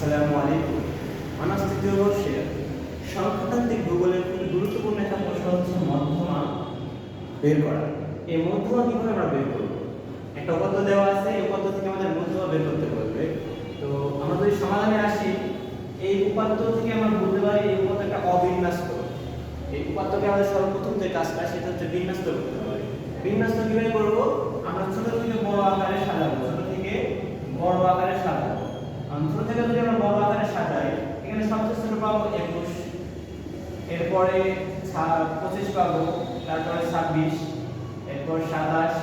আসসালামু আলাইকুম। অনার্স তৃতীয় বর্ষের সংখ্যাতান্ত্রিক ভূগোলের খুব গুরুত্বপূর্ণ একটা প্রশ্ন হচ্ছে মধ্যমা বের করা। এই মধ্যমা কীভাবে আমরা বের করব? একটা উপাত্ত দেওয়া আছে, এই উপাত্ত থেকে আমাদের মধ্যমা বের করতে বলবে। তো আমরা যদি সমাধানে আসি, এই উপাত্ত থেকে আমরা বলতে পারি এই একটা অবিন্যস্ত। এই উপাত্তকে আমাদের সর্বপ্রথম যে কাজটা, সেটা হচ্ছে বিন্যস্ত করতে হবে। বিন্যস্ত কীভাবে করব? আমরা ছোট থেকে বড় আকারে সাজাবো। ছোট থেকে বড় আকারে সাজাবো। কারণ থেকে যদি আমরা বড় আকারে সাজাই, এখানে সবচেয়ে ছোট পাবো একুশ, এরপরে পঁচিশ পাবো, তারপরে ছাব্বিশ, এরপর সাতাশ,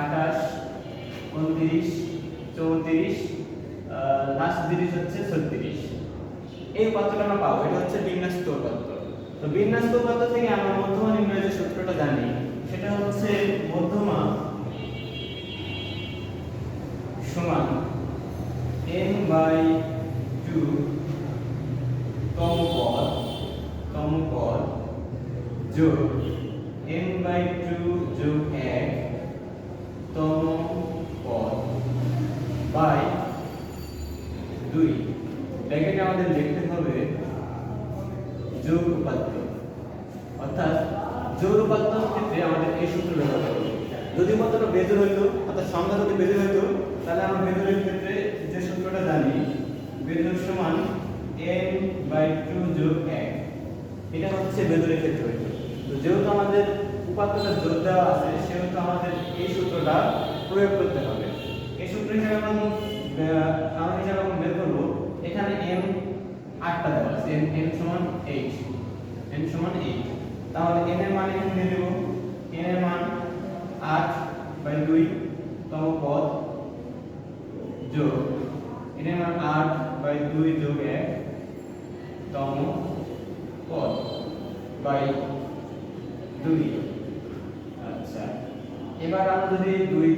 আঠাশ, উনত্রিশ, চৌত্রিশ লাস্ট তিরিশ হচ্ছে ছত্রিশ। এই উপাত্তটা আমরা পাবো, এটা হচ্ছে বিন্যস্ত উপাত্ত তো বিন্যস্ত উপাত্ত থেকে আমরা মধ্যমা নির্ণয়ের যে সূত্রটা জানি সেটা হচ্ছে মধ্যমা সমান n বাই টু তম পদ তম পদ যোগ n বাই টু যোগ এক তম পদ বাই দুই ব্র্যাকেটে আমাদের লিখতে হবে যোগ উপাত্ত অর্থাৎ জোর উপাত্তর ক্ষেত্রে আমাদের এই সূত্র ব্যবহার করব যদি উপাত্তটা বেজোর হইতো, অর্থাৎ সংখ্যা যদি বেজোর হইতো, তাহলে আমরা বেজোরের ক্ষেত্রে যে সূত্রটা জানি বেজোর সমান n বাই টু যোগ এক। এটা হচ্ছে বেজোরের ক্ষেত্রে তো যেহেতু আমাদের উপাত্তটা জোর দেওয়া আছে, সেহেতু আমাদের এই সূত্রটা প্রয়োগ করতে হবে। এই সূত্র হিসাবে আমরা আমরা হিসাবে আমরা বের করব। এখানে n আটটা দেওয়া আছে। n n সমান 8 n সমান 8 তাহলে n এর মান এখানে দিয়ে দেব। n এর মান 8 বাই 2 তম পদ যোগ। এর মান 8 বাই 2 যোগ 1 তম পদ বাই 2 আচ্ছা এবার আমরা যদি 2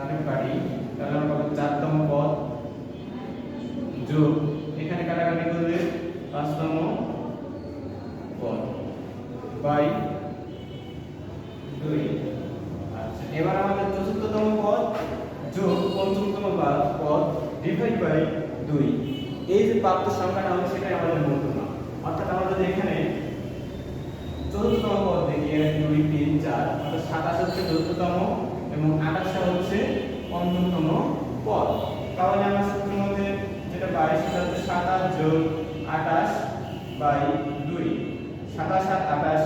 আরে কাটি তাহলে আমরা পাবো 4 তম পদ যোগ। এখানে কাটাকাটি করলে 5 তম পদ বাই দুই আচ্ছা এবার আমাদের চতুর্থতম পদ, যোগ পঞ্চমতম পদ ডিভাইড বাই দুই। এই যে প্রাপ্ত সংখ্যাটা হবে, সেটাই আমাদের মধ্যমা অর্থাৎ আমাদের এখানে চতুর্থতম পদ দেখি দুই, তিন, চার, অর্থাৎ সাতাশ হচ্ছে চতুর্থতম এবং আঠাশটা হচ্ছে পঞ্চমতম পদ। তাহলে আমার সূত্রের মধ্যে যেটা পাই, সেটা হচ্ছে সাতাশ যোগ আঠাশ বাই দুই। সাতাশ আর আঠাশ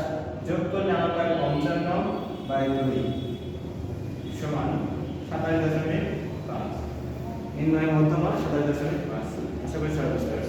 যোগ করলে আমরা পাই পঞ্চান্ন বাই দুই। সমান সাতাশ দশমিক পাঁচ। নির্ণয় মধ্যমা সাতাশ দশমিক পাঁচ। আশা করি সর্বস্তর।